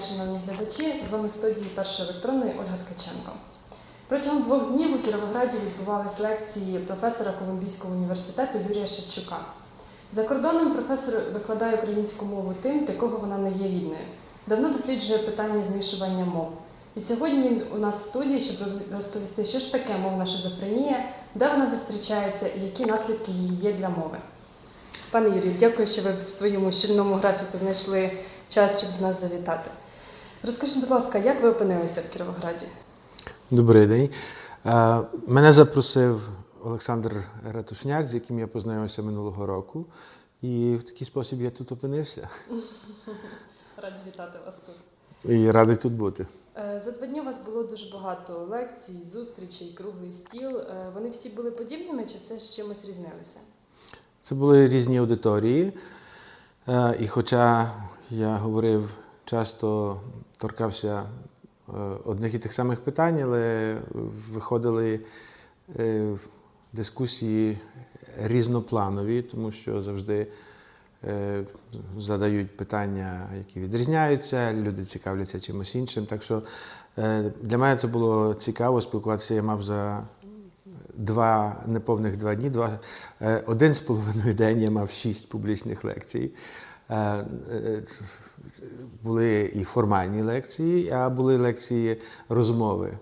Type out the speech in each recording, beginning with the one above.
шановні глядачі! З вами в студії першої електронної Ольга Ткаченко. Протягом двох днів у Кіровограді відбувались лекції професора Колумбійського університету Юрія Шевчука. За кордоном професор викладає українську мову тим, для кого вона не є рідною. Давно досліджує питання змішування мов. І сьогодні він у нас в студії, щоб розповісти, що ж таке мовна шизофренія, де вона зустрічається і які наслідки її є для мови. Пане Юрію, дякую, що ви в своєму щільному графіку знайшли час, щоб до нас завітати. Розкажіть, будь ласка, як ви опинилися в Кіровограді? Добрий день. Е, Мене запросив Олександр Ратушняк, з яким я познайомився минулого року. І в такий спосіб я тут опинився. Раді вітати вас тут. І радий тут бути. Е, За два дні у вас було дуже багато лекцій, зустрічей, круглий стіл. Е, Вони всі були подібними чи все з чимось різнилися? Це були різні аудиторії. І хоча я говорив, часто торкався е, одних і тих самих питань, але виходили е, дискусії різнопланові, тому що завжди е, задають питання, які відрізняються, люди цікавляться чимось іншим. Так що для мене це було цікаво спілкуватися. Я мав за два неповних два дні, два, один з половиною день я мав шість публічних лекцій. Е, е, Були і формальні лекції, а були лекції розмови.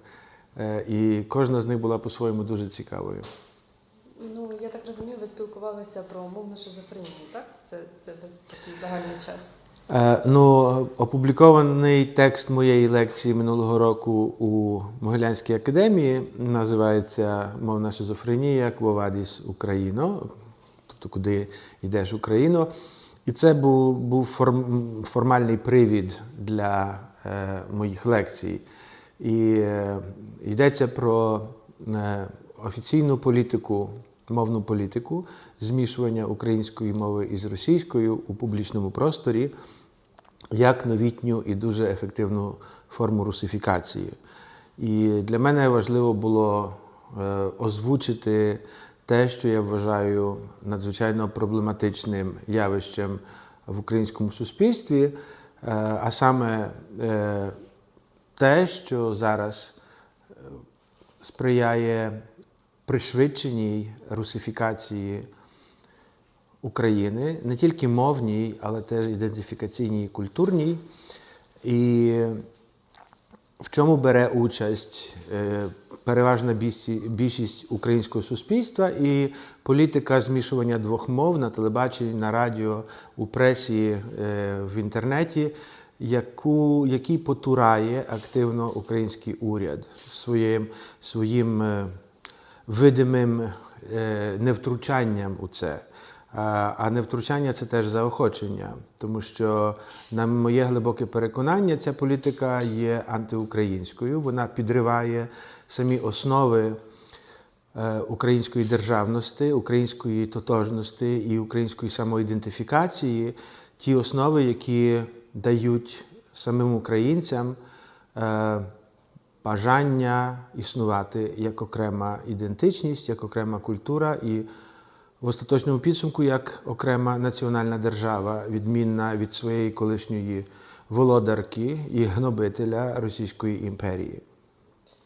Е, І кожна з них була по-своєму дуже цікавою. Ну, я так розумію, ви спілкувалися про мовну шизофренію, так? Це, це весь такий загальний час. Е, Ну, опублікований текст моєї лекції минулого року у Могилянській академії називається Мовна шизофренія Квовадіс Україно, тобто куди йдеш Україно. І це був, був формальний привід для е, моїх лекцій. І е, йдеться про е, офіційну політику, мовну політику, змішування української мови із російською у публічному просторі як новітню і дуже ефективну форму русифікації. І для мене важливо було е, озвучити те, що я вважаю надзвичайно проблематичним явищем в українському суспільстві, е, а саме е, те, що зараз е, сприяє пришвидшеній русифікації України, не тільки мовній, але теж ідентифікаційній і культурній. І в чому бере участь переважна більшість- українського суспільства і політика змішування двох мов на телебаченні, на радіо, у пресі, е, в інтернеті, яку, який потурає активно український уряд своїм, своїм е, видимим е, невтручанням у це. А невтручання це теж заохочення, тому що, на моє глибоке переконання, ця політика є антиукраїнською. Вона підриває самі основи е, української державності, української тотожності і української самоідентифікації, ті основи, які дають самим українцям е, бажання існувати як окрема ідентичність, як окрема культура і в остаточному підсумку як окрема національна держава, відмінна від своєї колишньої володарки і гнобителя Російської імперії.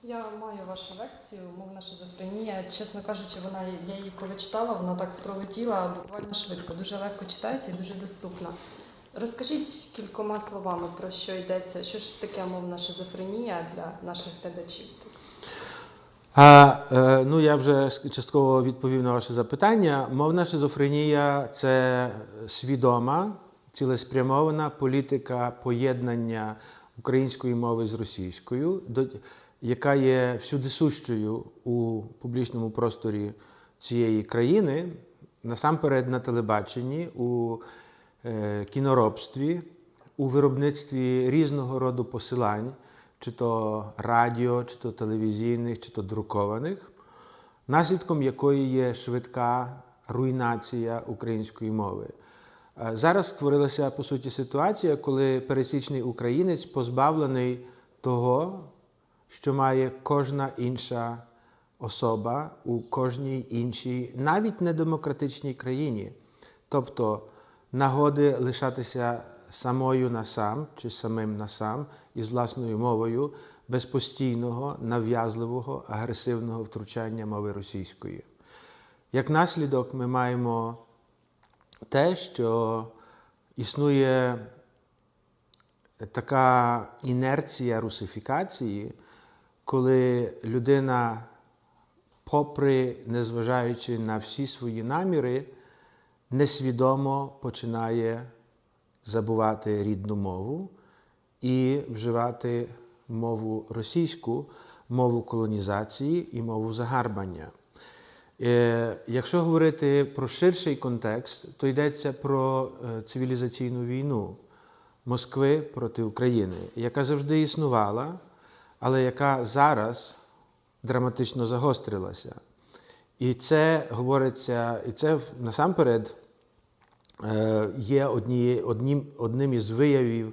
Я маю вашу лекцію Мовна шизофренія. Чесно кажучи, вона я її коли читала, вона так пролетіла буквально швидко. Дуже легко читається і дуже доступна. Розкажіть кількома словами про що йдеться, що ж таке мовна шизофренія для наших глядачів. А, е, ну, я вже частково відповів на ваше запитання. Мовна шизофренія це свідома, цілеспрямована політика поєднання української мови з російською, яка є всюдисущою у публічному просторі цієї країни, насамперед на телебаченні, у е, кіноробстві, у виробництві різного роду посилань, чи то радіо, чи то телевізійних, чи то друкованих, наслідком якої є швидка руйнація української мови. Е, Зараз створилася по суті ситуація, коли пересічний українець позбавлений того, що має кожна інша особа у кожній іншій, навіть недемократичній країні. Тобто нагоди лишатися самою на сам чи самим на сам із власною мовою без постійного, нав'язливого, агресивного втручання мови російської. Як наслідок, ми маємо те, що існує така інерція русифікації, коли людина, попри незважаючи на всі свої наміри, несвідомо починає забувати рідну мову і вживати мову російську, мову колонізації і мову загарбання. Е, Якщо говорити про ширший контекст, то йдеться про е, цивілізаційну війну Москви проти України, яка завжди існувала, але яка зараз драматично загострилася. І це говориться, і це насамперед є одніє- однім, одним із виявів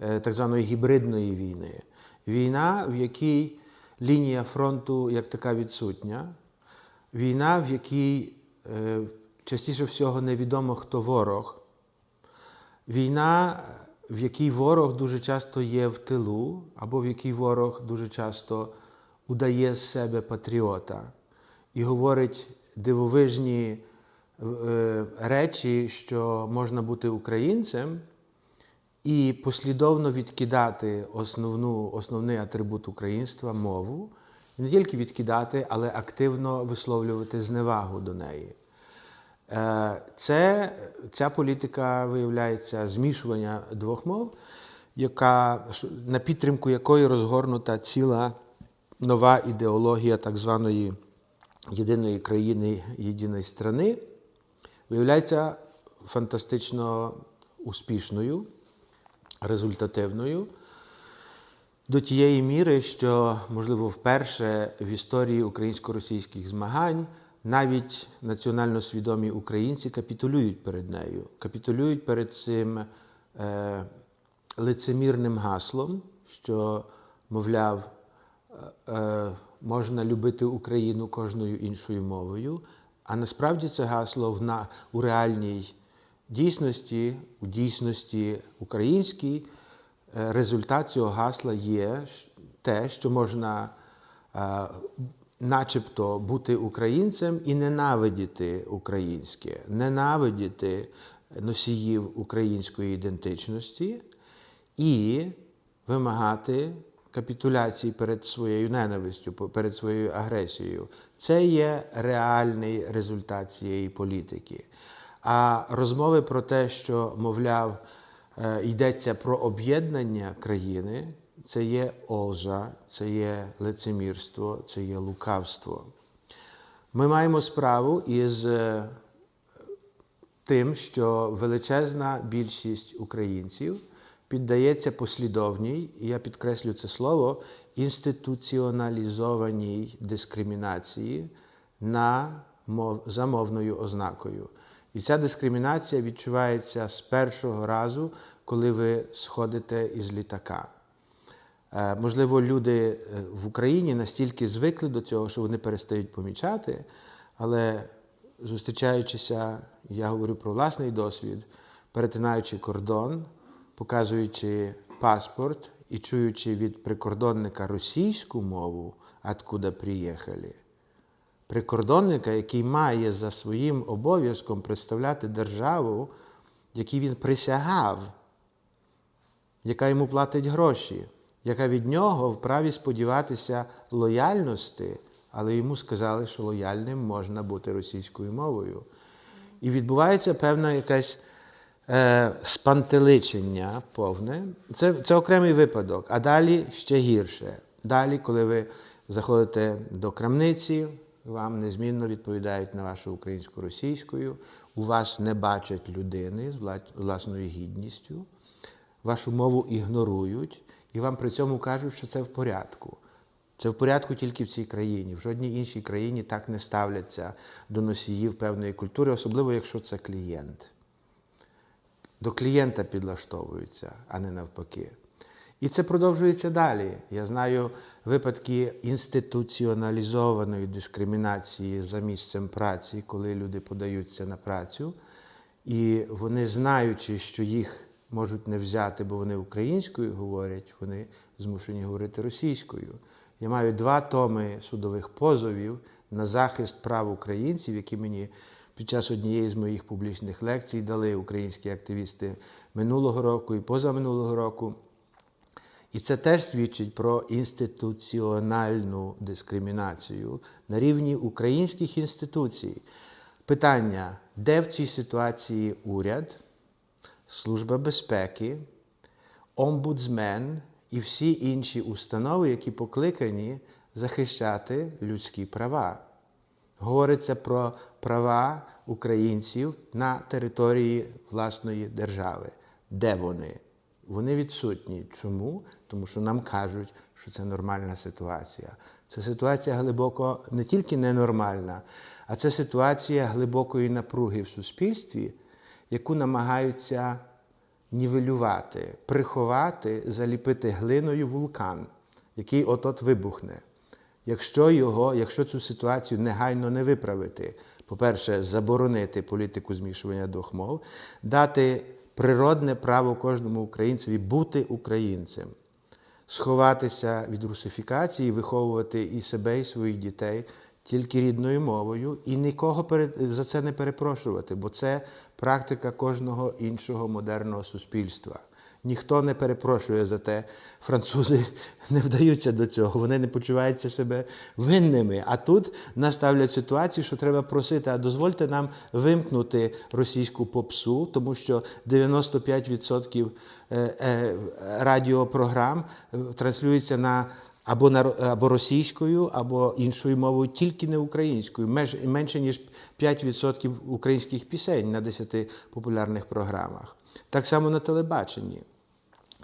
е, так званої гібридної війни. Війна, в якій лінія фронту як така відсутня, війна, в якій е, частіше всього невідомо, хто ворог, війна, в якій ворог дуже часто є в тилу, або в якій ворог дуже часто удає з себе патріота. І говорить дивовижні е, речі, що можна бути українцем і послідовно відкидати основну, основний атрибут українства мову, не тільки відкидати, але активно висловлювати зневагу до неї. Е, Це, ця політика виявляється змішування двох мов, яка, на підтримку якої розгорнута ціла нова ідеологія так званої єдиної країни, єдиної страни, виявляється фантастично успішною, результативною. До тієї міри, що, можливо, вперше в історії українсько-російських змагань навіть національно свідомі українці капітулюють перед нею, капітулюють перед цим е, лицемірним гаслом, що, мовляв, е, е, можна любити Україну кожною іншою мовою, а насправді це гасло в на, у реальній дійсності, у дійсності українській, е, результат цього гасла є те, що можна е, начебто бути українцем і ненавидіти українське, ненавидіти носіїв української ідентичності і вимагати капітуляції перед своєю ненавистю, перед своєю агресією. Це є реальний результат цієї політики. А розмови про те, що, мовляв, е, йдеться про об'єднання країни, це є олжа, це є лицемірство, це є лукавство. Ми маємо справу із е, тим, що величезна більшість українців піддається послідовній, і я підкреслю це слово, інституціоналізованій дискримінації на мов, за мовною ознакою. І ця дискримінація відчувається з першого разу, коли ви сходите із літака. Е, Можливо, люди е, в Україні настільки звикли до цього, що вони перестають помічати, але зустрічаючися, я говорю про власний досвід, перетинаючи кордон, показуючи паспорт і чуючи від прикордонника російську мову, откуда приїхали, прикордонника, який має за своїм обов'язком представляти державу, якій він присягав, яка йому платить гроші, яка від нього вправі сподіватися лояльності, але йому сказали, що лояльним можна бути російською мовою. І відбувається певна якась е, спантеличення повне. Це, це окремий випадок. А далі ще гірше. Далі, коли ви заходите до крамниці, вам незмінно відповідають на вашу українську російською, у вас не бачать людини з власною гідністю, вашу мову ігнорують, і вам при цьому кажуть, що це в порядку. Це в порядку тільки в цій країні. В жодній іншій країні так не ставляться до носіїв певної культури, особливо якщо це клієнт. До клієнта підлаштовуються, а не навпаки. І це продовжується далі. Я знаю випадки інституціоналізованої дискримінації за місцем праці, коли люди подаються на працю, і вони, знаючи, що їх можуть не взяти, бо вони українською говорять, вони змушені говорити російською. Я маю два томи судових позовів на захист прав українців, які мені під час однієї з моїх публічних лекцій дали українські активісти минулого року і позаминулого року. І це теж свідчить про інституціональну дискримінацію на рівні українських інституцій. Питання, де в цій ситуації уряд, Служба безпеки, омбудсмен і всі інші установи, які покликані захищати людські права. Говориться про права українців на території власної держави. Де вони? Вони відсутні. Чому? Тому що нам кажуть, що це нормальна ситуація. Це ситуація глибоко не тільки ненормальна, а це ситуація глибокої напруги в суспільстві, яку намагаються нівелювати, приховати, заліпити глиною вулкан, який от-от вибухне. Якщо його, якщо цю ситуацію негайно не виправити, по-перше, заборонити політику змішування двох мов, дати природне право кожному українцеві бути українцем, сховатися від русифікації, виховувати і себе, і своїх дітей тільки рідною мовою, і нікого за це не перепрошувати, бо це практика кожного іншого модерного суспільства. Ніхто не перепрошує за те. Французи не вдаються до цього, вони не почуваються себе винними. А тут нас ставлять ситуацію, що треба просити, а дозвольте нам вимкнути російську попсу, тому що 95% е, е, радіопрограм е, транслюється на або на або російською, або іншою мовою, тільки не українською. Меж- Менше ніж 5% українських пісень на 10 популярних програмах. Так само на телебаченні.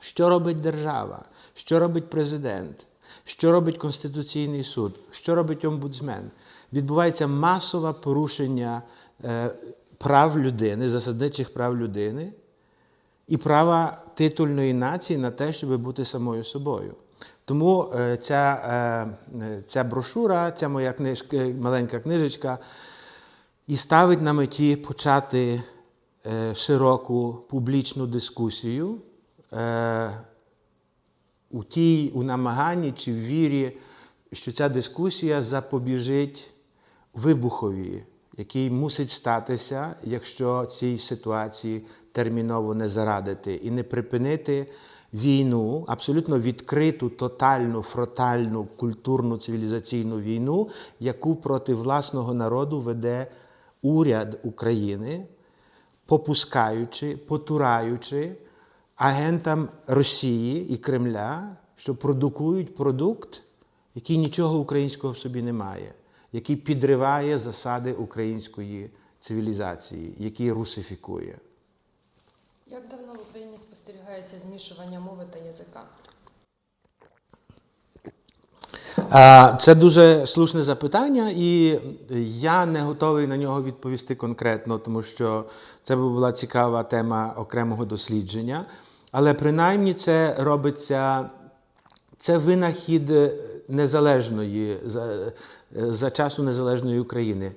Що робить держава? Що робить президент? Що робить Конституційний суд? Що робить омбудсмен? Відбувається масове порушення е, прав людини, засадничих прав людини і права титульної нації на те, щоб бути самою собою. Тому е, ця, е, ця брошура, ця моя книжка, маленька книжечка, і ставить на меті почати широку публічну дискусію е, у тій у намаганні чи в вірі, що ця дискусія запобіжить вибухові, який мусить статися, якщо цій ситуації терміново не зарадити і не припинити війну, абсолютно відкриту, тотальну, фронтальну, культурну цивілізаційну війну, яку проти власного народу веде уряд України, попускаючи, потураючи агентам Росії і Кремля, що продукують продукт, який нічого українського в собі не має, який підриває засади української цивілізації, який русифікує. Як давно в Україні спостерігається змішування мови та язика? Це дуже слушне запитання, і я не готовий на нього відповісти конкретно, тому що це була цікава тема окремого дослідження. Але принаймні це робиться, це винахід незалежної за, за часу незалежної України.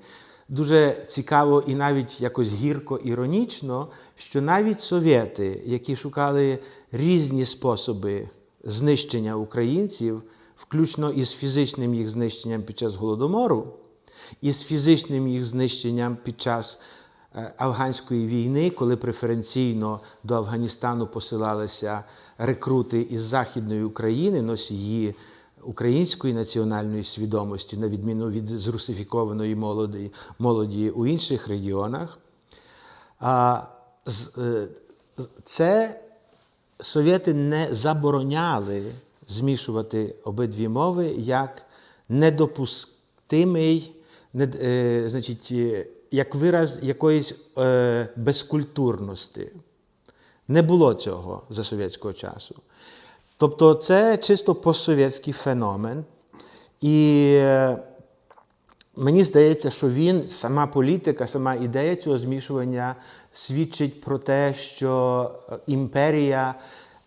Дуже цікаво і навіть якось гірко іронічно, що навіть совєти, які шукали різні способи знищення українців, включно із фізичним їх знищенням під час голодомору, і з фізичним їх знищенням під час е, афганської війни, коли преференційно до Афганістану посилалися рекрути із Західної України, носії української національної свідомості, на відміну від зрусифікованої молоді, молоді у інших регіонах. Е, це совєти не забороняли змішувати обидві мови як недопустимий, не- е, значить, е, як вираз якоїсь е, безкультурності. Не було цього за совєтського часу. Тобто це чисто постсовєтський феномен. І е, Мені здається, що він, сама політика, сама ідея цього змішування свідчить про те, що е, імперія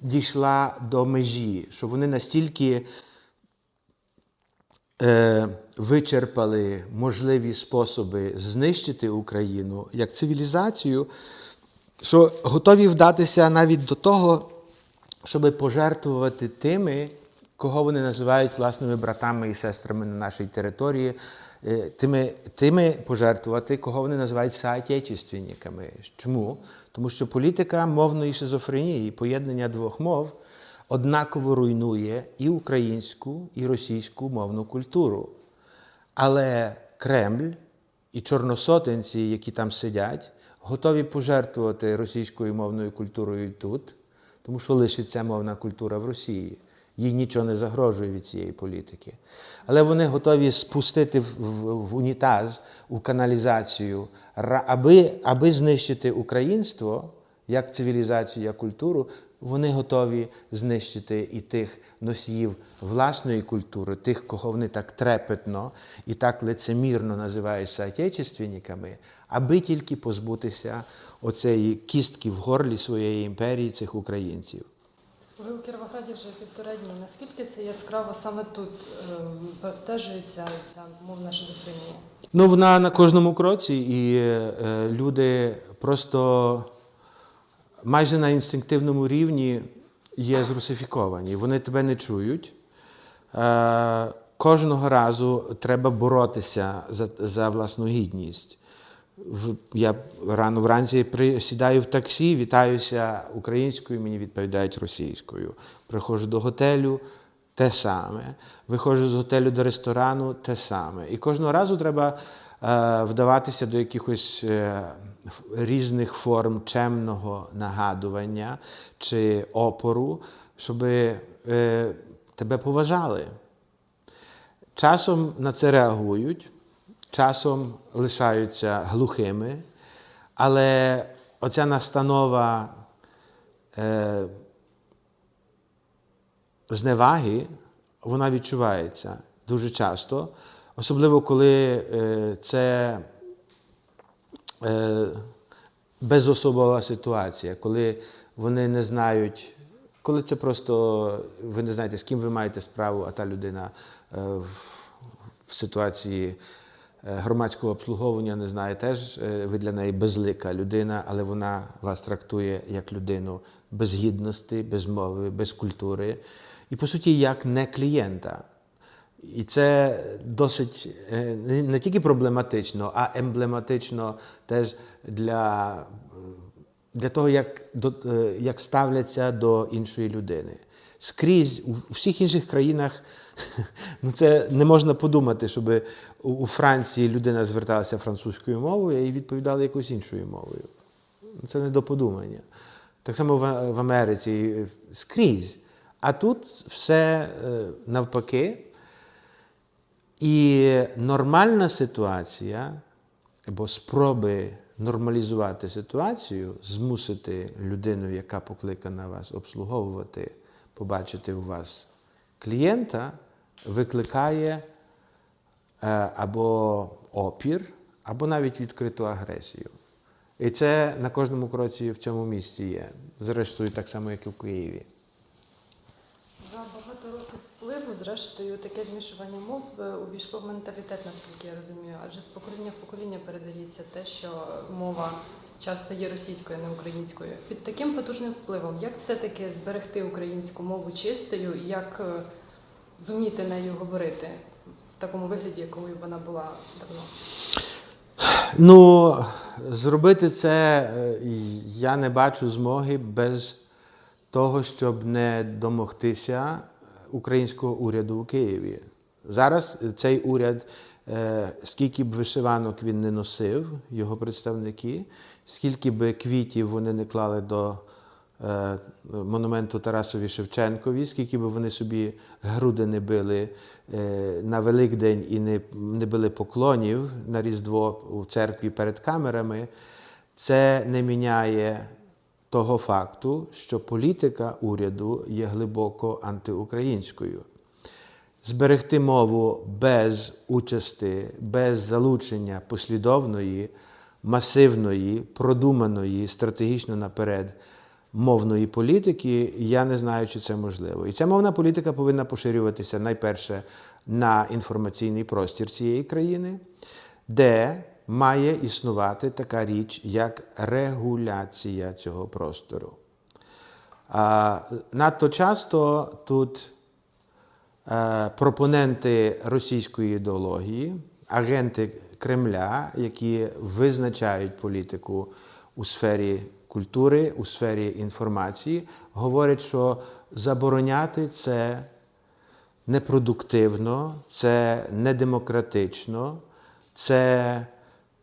дійшла до межі, що вони настільки е, вичерпали можливі способи знищити Україну як цивілізацію, що готові вдатися навіть до того, щоб пожертвувати тими, кого вони називають власними братами і сестрами на нашій території, е, тими, тими пожертвувати, кого вони називають соотечественниками. Чому? Тому що політика мовної шизофренії, поєднання двох мов, однаково руйнує і українську, і російську мовну культуру. Але Кремль і чорносотенці, які там сидять, готові пожертвувати російською мовною культурою тут, тому що лишиться мовна культура в Росії. Їй нічого не загрожує від цієї політики. Але вони готові спустити в, в, в унітаз, у каналізацію, аби, аби знищити українство як цивілізацію, як культуру, вони готові знищити і тих носіїв власної культури, тих, кого вони так трепетно і так лицемірно називають соотечественниками, аби тільки позбутися оцеї кістки в горлі своєї імперії цих українців. Ви у Кіровограді вже півтора дні. Наскільки це яскраво саме тут ем, простежується ця мовна шизофренія? Ну, вона на кожному кроці, і е, люди просто майже на інстинктивному рівні є зрусифіковані. Вони тебе не чують. Е, кожного разу треба боротися за, за власну гідність. В- Я рано вранці сідаю в таксі, вітаюся українською, мені відповідають російською. Приходжу до готелю те саме. Виходжу з готелю до ресторану те саме. І кожного разу треба вдаватися до якихось е, різних форм чемного нагадування чи опору, щоб е, тебе поважали. Часом на це реагують, часом лишаються глухими, але оця настанова е, зневаги, вона відчувається дуже часто, особливо коли е, це е, безособова ситуація, коли вони не знають, коли це просто ви не знаєте, з ким ви маєте справу, а та людина е, в, ситуації громадського обслуговування не знає теж, ви для неї безлика людина, але вона вас трактує як людину без гідності, без мови, без культури, і по суті, як не клієнта. І це досить е, не тільки проблематично, а емблематично теж для, е, для того, як, до, е, як ставляться до іншої людини. Скрізь у всіх інших країнах ну це не можна подумати, щоб у, Франції людина зверталася французькою мовою і відповідала якоюсь іншою мовою. Це не до подумання. Так само в, Америці скрізь. А тут все навпаки. І нормальна ситуація, або спроби нормалізувати ситуацію, змусити людину, яка покликана вас обслуговувати, побачити у вас клієнта, викликає е, або опір, або навіть відкриту агресію. І це на кожному кроці в цьому місці є. Зрештою, так само, як і в Києві. Багато років впливу, зрештою, таке змішування мов е, увійшло в менталітет, наскільки я розумію. Адже з покоління в покоління передається те, що мова часто є російською, а не українською. Під таким потужним впливом, як все-таки зберегти українську мову чистою і як е, зуміти нею говорити в такому вигляді, якою вона була давно? Ну, зробити це е, я не бачу змоги без того, щоб не домогтися українського уряду у Києві. Зараз цей уряд, е, скільки б вишиванок він не носив, його представники, скільки б квітів вони не клали до е, монументу Тарасові Шевченкові, скільки б вони собі груди не били е, на Великдень і не, не били поклонів на Різдво у церкві перед камерами, це не міняє того факту, що політика уряду є глибоко антиукраїнською. Зберегти мову без участі, без залучення послідовної, масивної, продуманої, стратегічно наперед мовної політики, я не знаю, чи це можливо. І ця мовна політика повинна поширюватися найперше на інформаційний простір цієї країни, де має існувати така річ, як регуляція цього простору. А, надто часто тут е, пропоненти російської ідеології, агенти Кремля, які визначають політику у сфері культури, у сфері інформації, говорять, що забороняти це непродуктивно, це недемократично, це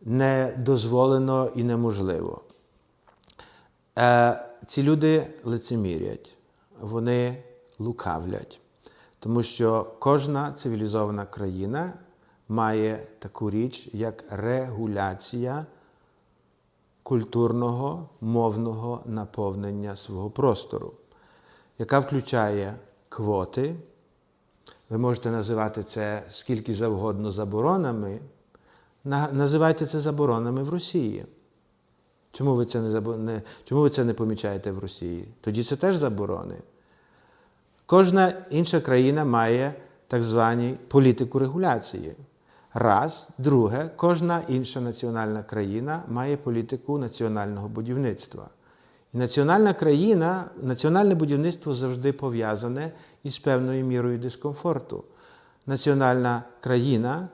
не дозволено і неможливо. Е, ці люди лицемірять, вони лукавлять, тому що кожна цивілізована країна має таку річ, як регуляція культурного мовного наповнення свого простору, яка включає квоти. Ви можете називати це скільки завгодно заборонами. На- Називайте це заборонами в Росії. Чому ви це не, не, чому ви це не помічаєте в Росії? Тоді це теж заборони. Кожна інша країна має так звані політику регуляції. Раз. Друге, кожна інша національна країна має політику національного будівництва. І національна країна, національне будівництво завжди пов'язане із певною мірою дискомфорту. Національна країна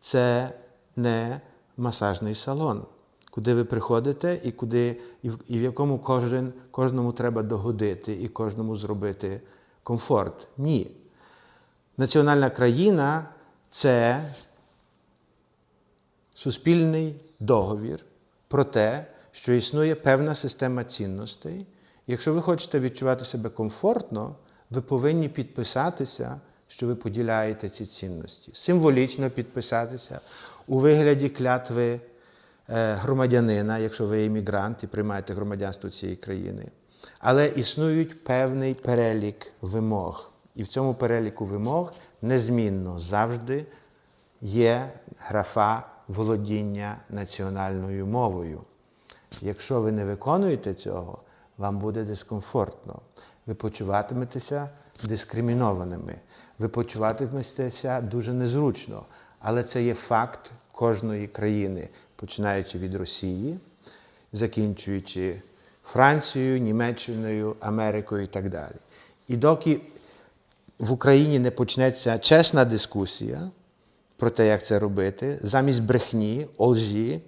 це не масажний салон, куди ви приходите і, куди, і, в, і в якому кожен, кожному треба догодити і кожному зробити комфорт. Ні. Національна країна це суспільний договір про те, що існує певна система цінностей. Якщо ви хочете відчувати себе комфортно, ви повинні підписатися, що ви поділяєте ці цінності. Символічно підписатися у вигляді клятви е, громадянина, якщо ви іммігрант і приймаєте громадянство цієї країни. Але існують певний перелік вимог. І в цьому переліку вимог незмінно завжди є графа володіння національною мовою. Якщо ви не виконуєте цього, вам буде дискомфортно. Ви почуватиметеся дискримінованими, ви почуватиметеся дуже незручно. Але це є факт кожної країни, починаючи від Росії, закінчуючи Францією, Німеччиною, Америкою і так далі. І доки в Україні не почнеться чесна дискусія про те, як це робити, замість брехні, лжі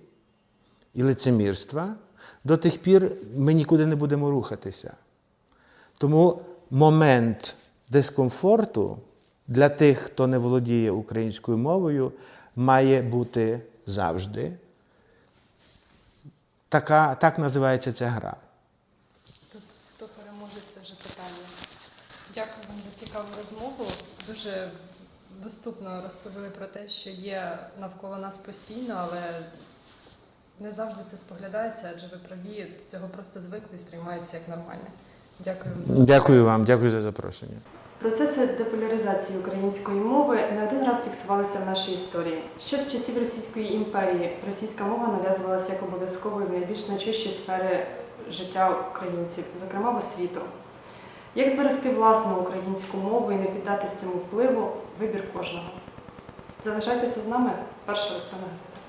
і лицемірства, до тих пір ми нікуди не будемо рухатися. Тому момент дискомфорту для тих, хто не володіє українською мовою, має бути завжди. Така, так називається ця гра. Тут хто переможе, це вже питання. Дякую вам за цікаву розмову. Дуже доступно розповіли про те, що є навколо нас постійно, але не завжди це споглядається, адже ви праві до цього просто звикли і сприймається як нормальне. Дякую вам за Дякую вам, дякую за запрошення. Процеси деполяризації української мови не один раз фіксувалися в нашій історії. Ще з часів Російської імперії російська мова нав'язувалася як обов'язковою в найбільш значущі сфери життя українців, зокрема в освіту. Як зберегти власну українську мову і не піддатись цьому впливу вибір кожного. Залишайтеся з нами, перша електронна газета.